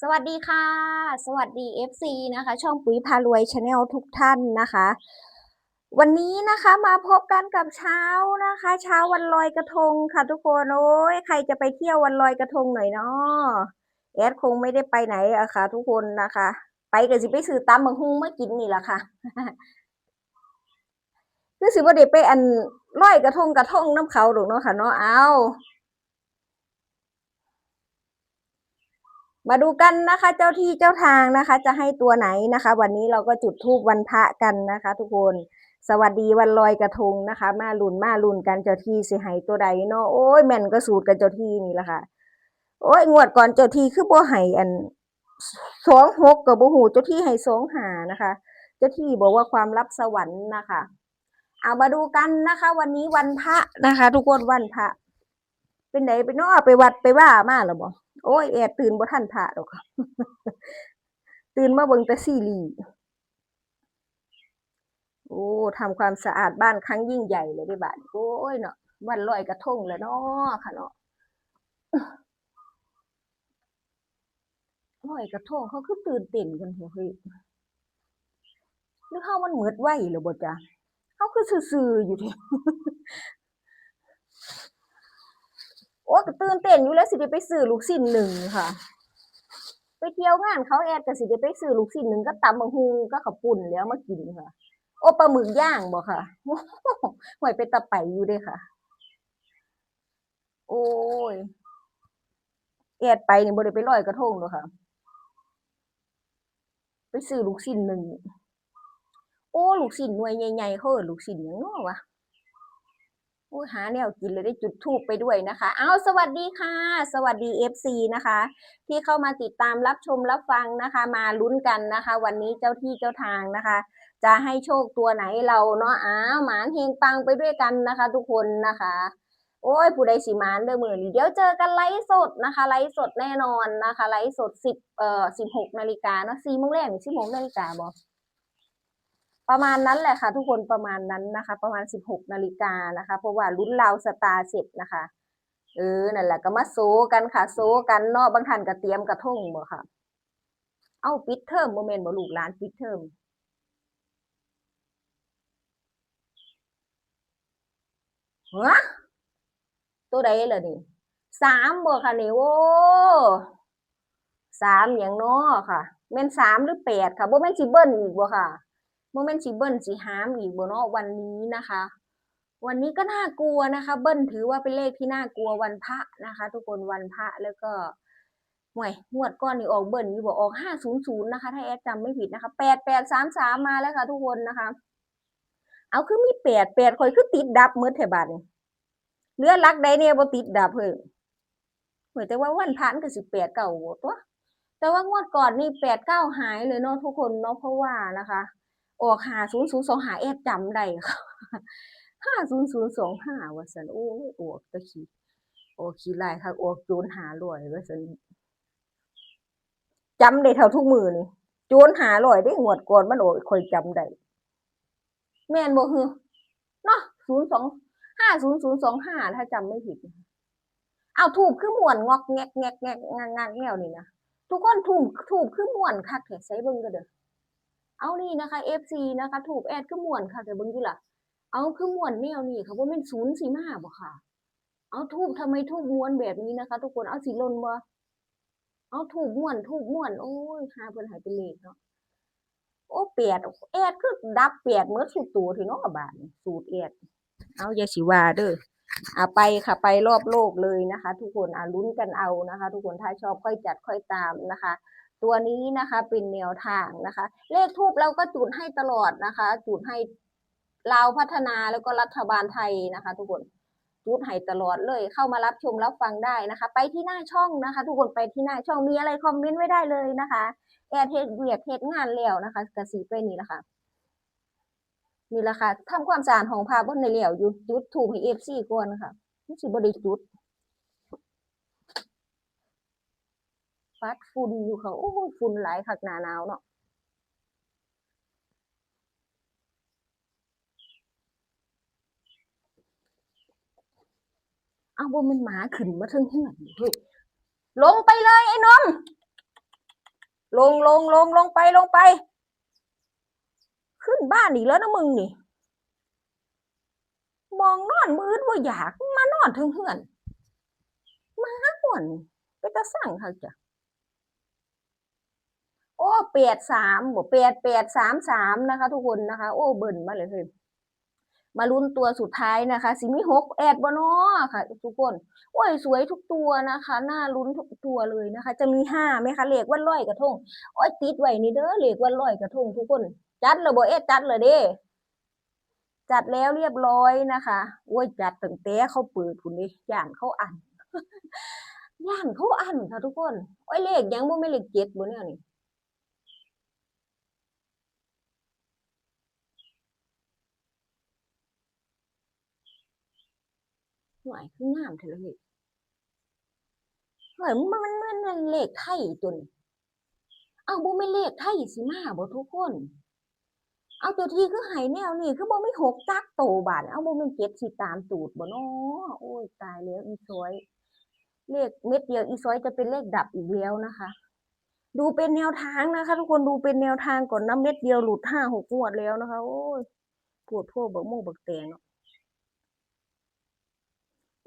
สวัสดีค่ะ สวัสดี FC นะคะ ช่องปุ๋ยพารวยชาแนลทุกท่านนะคะ วันนี้นะคะมาพบกันกับเช้านะคะ เช้าวันลอยกระทงค่ะทุกคนโอ้ยใครจะไปเที่ยววันลอยกระทงหน่อยเนาะแอดคงไม่ได้ไปไหนอะค่ะ ทุกคนนะคะ ไปก็สิไปซื้อตำบักฮุงมากินนี่แหละค่ะคือสิบ่ได้ไปอันลอยกระทงกระทงน้ำเขาหรอกเนาะค่ะเนาะเอา มาดูกันนะคะ เจ้าที่เจ้าทางนะคะ จะให้ตัวไหนนะคะ วันนี้เราก็จุดธูปวันพระกันนะคะ ทุกคนสวัสดีวันลอยกระทงนะคะ มาลุนมาลุนกันเจ้าที่สิให้ตัวใดเนาะโอ้ยแม่นก็สูตรกันเจ้าที่นี่แหละค่ะ โอ้ยงวดก่อนเจ้าที่คือบ่ให้อันสองหกกับบ่หูเจ้าที่ให้สองหานะคะ เจ้าที่บอกว่าความลับสวรรค์นะคะ เอามาดูกันนะคะ วันนี้วันพระนะคะ ทุกคนวันพระเป็นไหนไปเนาะไปวัดไปว่ามาหรือบ่ โอ้ยแอดตื่นบ่ทันพระหรอกค่ะตื่นมาเบิ่งแต่ซีรีส์โอ้ทำความสะอาดบ้านครั้งยิ่งใหญ่เลยด้บ้านโอ้ยเนาะวันลอยกระทงแล้วเนาะค่ะเนาะลอยกระทงเขาคือตื่นเต้นกันเถอะเฮ้ยหรือเฮามันเหมือดไหวหรือบ่จ๊ะเฮาคือซื่อๆอยู่เถอะ โอ้ก็ตื่นเต้นอยู่แล้วสิได้ไปซื้อลูกชิ้นหนึ่งค่ะ ไปเที่ยวงานเขาแอดก็สิได้ไปซื้อลูกชิ้นหนึ่งก็ตำบักหุ่งก็ข้าวปุ้นแล้วมากินค่ะ โอ้ปลาหมึกย่างบ่ค่ะหวยไปตะไปอยู่ด้วยค่ะ โอ้ยแอดไปนี่บ่ได้ไปลอยกระทงหรอกค่ะ ไปซื้อลูกชิ้นหนึ่งโอ้ลูกชิ้นหน่วยใหญ่ๆเขาเอิ้นลูกชิ้นยังนาะวะ อ้หาแนวกินเลยได้จุดทูบไปด้วยนะคะ เอาสวัสดีค่ะ สวัสดี FC นะคะ ที่เข้ามาติดตามรับชมรับฟังนะคะ มาลุ้นกันนะคะ วันนี้เจ้าที่เจ้าทางนะคะ จะให้โชคตัวไหนเราเนาะอ้าวหมานเฮงปังไปด้วยกันนะคะ ทุกคนนะคะ โอ้ยผู้ใดสิหมานเด้อมือนี้เดี๋ยวเจอกันไลฟ์สดนะคะ ไลฟ์สดแน่นอนนะคะ ไลฟ์สดสิบเอ่อสิบหกนาฬิกาเนาะสี่โมงแรกสิบหกนาฬิกาบอ ประมาณนั้นแหละค่ะ ทุกคนประมาณนั้นนะคะ ประมาณสิบหกนาฬิกานะคะ เพราะว่าลุ้นราวสตาร์เสร็จนะคะเออนั่นแหละก็มาโซกันค่ะโซกันเนาะบางท่านก็เตรียมกระทงบ่ค่ะ เอาปิดเทอมโมเมนต์บ่ลูกหลานปิดเทอมฮะตัวใดล่ะนี่สามบ่ค่ะนี่โอ้สามอย่างเนาะค่ะแม่นสามหรือแปดค่ะบ่แม่นสิเบิ้ลอีกบ่ค่ะ มเมนต์สิเบิ้ลสิหามอีกบ่เนาะวันนี้นะคะ วันนี้ก็น่ากลัวนะคะ เบิ้ลถือว่าเป็นเลขที่น่ากลัววันพระนะคะ ทุกคนวันพระแล้วก็ห่วยงวดก้อนนี่ออกเบิ้ลอยู่บอกออกห้าศูนย์ศูนย์นะคะ ถ้าแอดจำไม่ผิดนะคะแปดแปดสามสามมาแล้วค่ะ ทุกคนนะคะ เอาคือมีแปดแปดคอยคือติดดับมื่อเทบาทนี่เลือลักใดเนี่ยบ่ติดดับเพิ่งเหมือนแต่ว่าวันพันก็สิบแปดเก่าตัวแต่ว่างวดก่อนนี่แปดเก้าหายเลยเนาะทุกคนเนาะเพราะว่านะคะ ออกหาศูนย์ศูนย์สองหาแอดจำได้ค่ะห้าศูนย์ศูนย์สองห้าว่าสันโอ้ยออกตะขีโอ้ขี้ลายค่ะออกโจรหาลอยว่าสันจำได้เท่าทุกมือนี่โจรหาลอยได้งวดก่อนมันโอ้คอยจำได้แม่นบ่ฮือเนาะศูนย์สองห้าศูนย์ศูนย์สองห้าถ้าจำไม่ผิด เอาถูกคือมวนงอกแงกแงกแงกงานงานแนวนี่นะทุกคนถูกถูกคือมวนคักแท้ใส่เบิ่งก็เด้อ เอานี่นะคะ FC นะคะถูกแอดคือม่วนค่ะแต่เบิ่งอยู่ล่ะ เอาคือม่วนแนวนี้ค่ะว่าเป็นศูนย์สีมาบ่ค่ะ เอาทูบทำไมทูบม้วนแบบนี้นะคะ ทุกคนเอาสีลนบ่เอาทูบม่วนทูบม่วนโอ้ยหาเพิ่นหายเป็นเลขเนาะโอ้แปดแอดคือดับแปดเมื่อสุดตัวที่เนาะบาดนี้สูตรแอดเอาอย่าสิว่าเด้ออ่าไปค่ะไปรอบโลกเลยนะคะ ทุกคนอ่าลุ้นกันเอานะคะ ทุกคนถ้าชอบค่อยจัดค่อยตามนะคะ ตัวนี้นะคะเป็นแนวทางนะคะ เลขทูบเราก็จุดให้ตลอดนะคะ จุดให้ลาวพัฒนาแล้วก็รัฐบาลไทยนะคะ ทุกคนจุดให้ตลอดเลยเข้ามารับชมรับฟังได้นะคะ ไปที่หน้าช่องนะคะ ทุกคนไปที่หน้าช่องมีอะไรคอมเมนต์ไว้ได้เลยนะคะแอดเทสเวียกเทสงานแล้วนะคะกระสีไปนี่แหละค่ะนี่แหละค่ะทำความสะอาดของพาบนในเหลี่ยวยู่จุดถูกให้เอฟซีก่อนนะคะนี่สิบริจุด ฟัดฝุ่นอยู่ค่ะโอ้ฝุ่นหลายคักหนาหนาวเนาะเอ้าวบ่มันหมาขึ้นมาเทิงเฮือนเฮ้ยลงไปเลยไอ้นมลงลงลงลงไปลงไป ขึ้นบ้านอีกแล้วนะมึงนี่มองนอนมืดว่าอยากมานอนถึงเหือนมาห่วนไปตะสั่งเขาจ้ะ โอ้แปดสามบวแปดแปดสามสามนะคะ ทุกคนนะคะ โอ้เบิ่นมาเลยเฮ้ยมาลุ้นตัวสุดท้ายนะคะสิมีหกแอดบเนอค่ะ ทุกคน โอ้ยสวยทุกตัวนะคะน่าลุ้นทุกตัวเลยนะคะ จะมีห้าไหมคะเหลขวันร้อยกระทงโอ้ยติดไว้นี่เด้อเหลขวันร้อยกระทงทุกคน จัดเลยบ่เอดจัดเลยเด้จัดแล้วเรียบร้อยนะคะโอ้ยจัดตั้งแต่เขาเปิดคุณนี่ย่านเขาอ่านย่านเขาอ่านค่ะทุกคนโอ้ยเลขยังบ่ไม่นเลขเจ็ดบ่เนี่ยนี่ หน่วยคืองามเท่เลยเหมือนมันมันมันเลขไทยตัวนี้เอาบ่ไม่เลขไทยสิมาบ่ทุกคน เอาตัวที่คือไห้แนวนี่คือบ่ไม่หกจักโตบาดเอาบ่แม่นเจ็ดสิตามตูดบ่เนาะโอ้ยตายแล้วอีซอย เลขเม็ดเดียวอีซอยจะเป็นเลขดับอีกแล้วนะคะ ดูเป็นแนวทางนะคะ ทุกคนดูเป็นแนวทางก่อนน้ำเม็ดเดียวหลุดห้าหกงวดแล้วนะคะ โอ้ยปวดทั่วบักโม่บักแตงเนาะ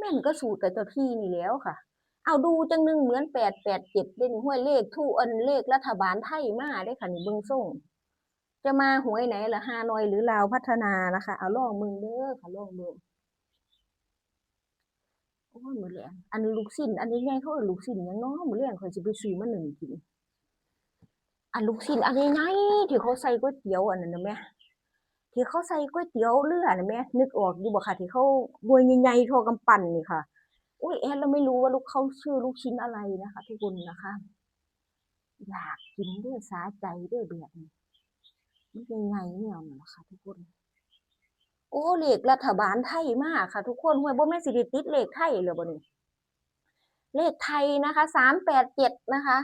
แม่นก็สูตรกับเจ้าที่นี่แล้วค่ะ เอาดูจังหนึ่งเหมือนแปดแปดเจ็ดเป็นห้วยเลขทู่อันเลขรัฐบาลไทยมาได้ค่ะนี่เบิงส่ง จะมาหวยไหนล่ะฮานอยหรือลาวพัฒนานะคะเอาลองมึงเด้อค่ะลองเบิ่งโอ้ยมือแรงอันลูกชิ้น อันนี้ไงเขาเอาลูกชิ้นยังเนาะมือแรงข่อยสิไปซื้อมาหนึ่งกินอันลูกชิ้นอันนี้ไงที่เขาใส่ก๋วยเตี๋ยวอันนั้นนะแม่ ที่เขาใส่ก๋วยเตี๋ยวเรือนะแม่นึกออกอยู่บ่ค่ะ ที่เขาบวยใหญ่ๆทอกำปั้นนี่ค่ะอุ้ยแอนเราไม่รู้ว่าลูกเขาชื่อลูกชิ้นอะไรนะคะ ทุกคนนะคะ อยากกินเด้วยสาใจเด้วยแบบนี้มันยังไงเนี่ยนะคะทุกคน โอ้เหลขรัฐบาลไทยมากค่ะ ทุกคนห้วยบ่แม่สิได้ติดเหลขไทยเลยบ่นี่เลขไทยนะคะสามแปดเจ็ดนะคะ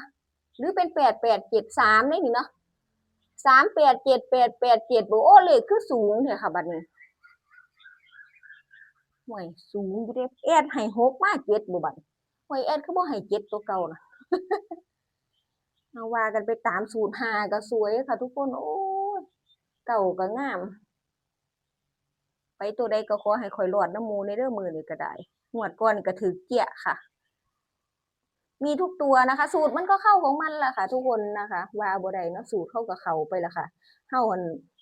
หรือเป็นแปดแปดเจ็ดสามได้นี่เนาะ สามแปดเจ็ดแปดแปดเจ็ดบโอ้เลขคือสูงเถอะค่ะบัดนี้ห่วยสูงอยู่เด้แอดให้หกมากเจ็ดบ่บัดห่วยแอดคือบ่ให้เจ็ดตัวเก่านะเอาว่ากันไปตามสูตรหาก็สวยค่ะ ทุกคนโอ้เก่าก็งาม ไปตัวใดก็ขอให้ข่อยรอดน้ำมูในเด้องมือนี่ก็ได้หวดก่อนก็ถือเกี้ยค่ะ มีทุกตัวนะคะ สูตรมันก็เข้าของมันแหละค่ะ ทุกคนนะคะว่าบ่ได้เนาะสูตรเข้ากับเขาไปละค่ะเฮาหัน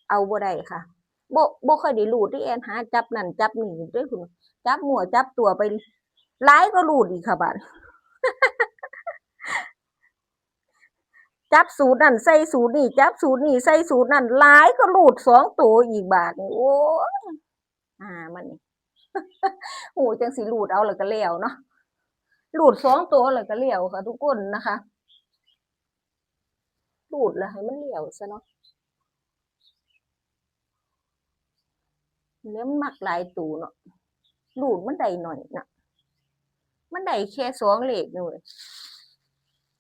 เอาบ่ได้ค่ะโบ่บ่ค่อยได้รูดที่แอนหาจับนั่นจับนี่ด้วยคุณจับหัวจับตัวไปหลายก็รูดอีกค่ะบัดจับสูตรนั่นใส่สูตรนี่จับสูตรนี่ใส่สูตรนั่นหลายก็รูดสองตัวอีกบาทนี่โอ้อ่ามันนี่โอ้จังสิรูดเอาแล้วก็แล้วเนาะ หลุดสองตัวเลยก็เหลี่ยวค่ะ ทุกคนนะคะหลุดแล้วให้มันเหลี่ยวซะเนาะแล้วมันมักหลายตัวเนาะหลุดมันได้หน่อยนะมันได้แค่สองเหลขนี่เว้ย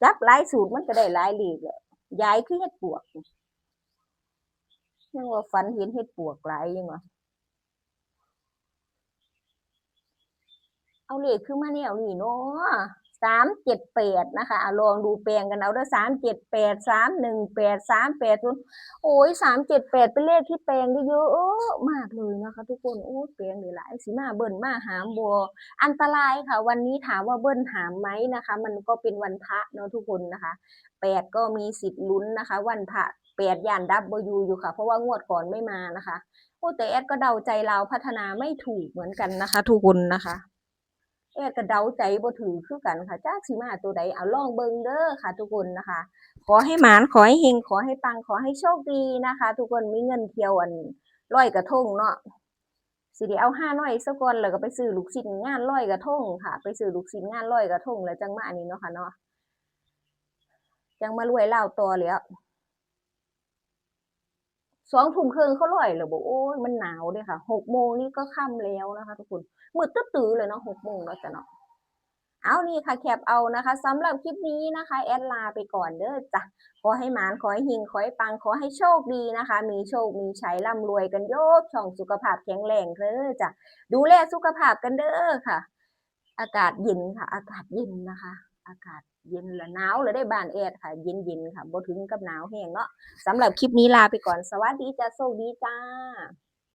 จับหลายสูตรมันก็ได้หลายเหลขแล้วย้ายคือเฮ็ดปวกยังว่าฝันเห็นเฮ็ดปวกหลายยังวะ เอาเลขคือมาแนวนี้เนาะสามเจ็ดแปดนะคะลองดูแปลงกันเอาเด้อสามเจ็ดแปดสามหนึ่งแปดสามแปดศูนย์โอ้ยสามเจ็ดแปดเป็นเลขที่แปลงได้เยอะมากเลยนะคะ ทุกคนโอ้แปลงหลายสิมาเบิ้ลมาหามบัวอันตรายค่ะ วันนี้ถามว่าเบิ้ลหามไหมนะคะ มันก็เป็นวันพระเนาะทุกคนนะคะแปดก็มีสิทธิ์ลุ้นนะคะ วันพระแปดยานดับเบิลยูอยู่ค่ะ เพราะว่างวดก่อนไม่มานะคะโอ้แต่แอดก็เดาใจเราพัฒนาไม่ถูกเหมือนกันนะคะ ทุกคนนะคะ แอดก็เดาใจบ่ถือคือกันค่ะจ้าสิมาตัวใดเอาลองเบิงเด้อค่ะ ทุกคนนะคะ ขอให้หมานขอให้เฮงขอให้ปังขอให้โชคดีนะคะ ทุกคนมีเงินเที่ยวอันร้อยกระทงเนาะสิได้เอาห้าน้อยสักก่อนแล้วก็ไปซื้อลูกชิ้นงานร้อยกระทงค่ะ ไปซื้อลูกชิ้นงานร้อยกระทงแล้วจังมาอันนี้เนาะค่ะเนาะจังมารวยเล่าต่อแล้ว สองทุ่มครึ่งเขาลอยแล้วบอกโอ้ยมันหนาวเด้ค่ะหกโมงนี่ก็ค่ำแล้วนะคะ ทุกคนมืดตื้อเลยเนาะหกโมงแล้วจ้ะเนาะเอานี่ค่ะแคปเอานะคะสำหรับคลิปนี้นะคะ แอดลาไปก่อนเด้อจ้ะขอให้หมานขอให้หิงขอให้ปังขอให้โชคดีนะคะ มีโชคมีใชัยร่ำรวยกันโยกช่องสุขภาพแข็งแรงเด้อจ้ะดูแลสุขภาพกันเด้อค่ะ อากาศเย็นค่ะ อากาศเย็นนะคะ อากาศ เย็นละหนาวเลยได้บ้านแอดค่ะ เย็นๆค่ะบ่ถึงกับหนาวแห้งเนาะสำหรับคลิปนี้ลาไปก่อนสวัสดีจ้าโชคดีจ้า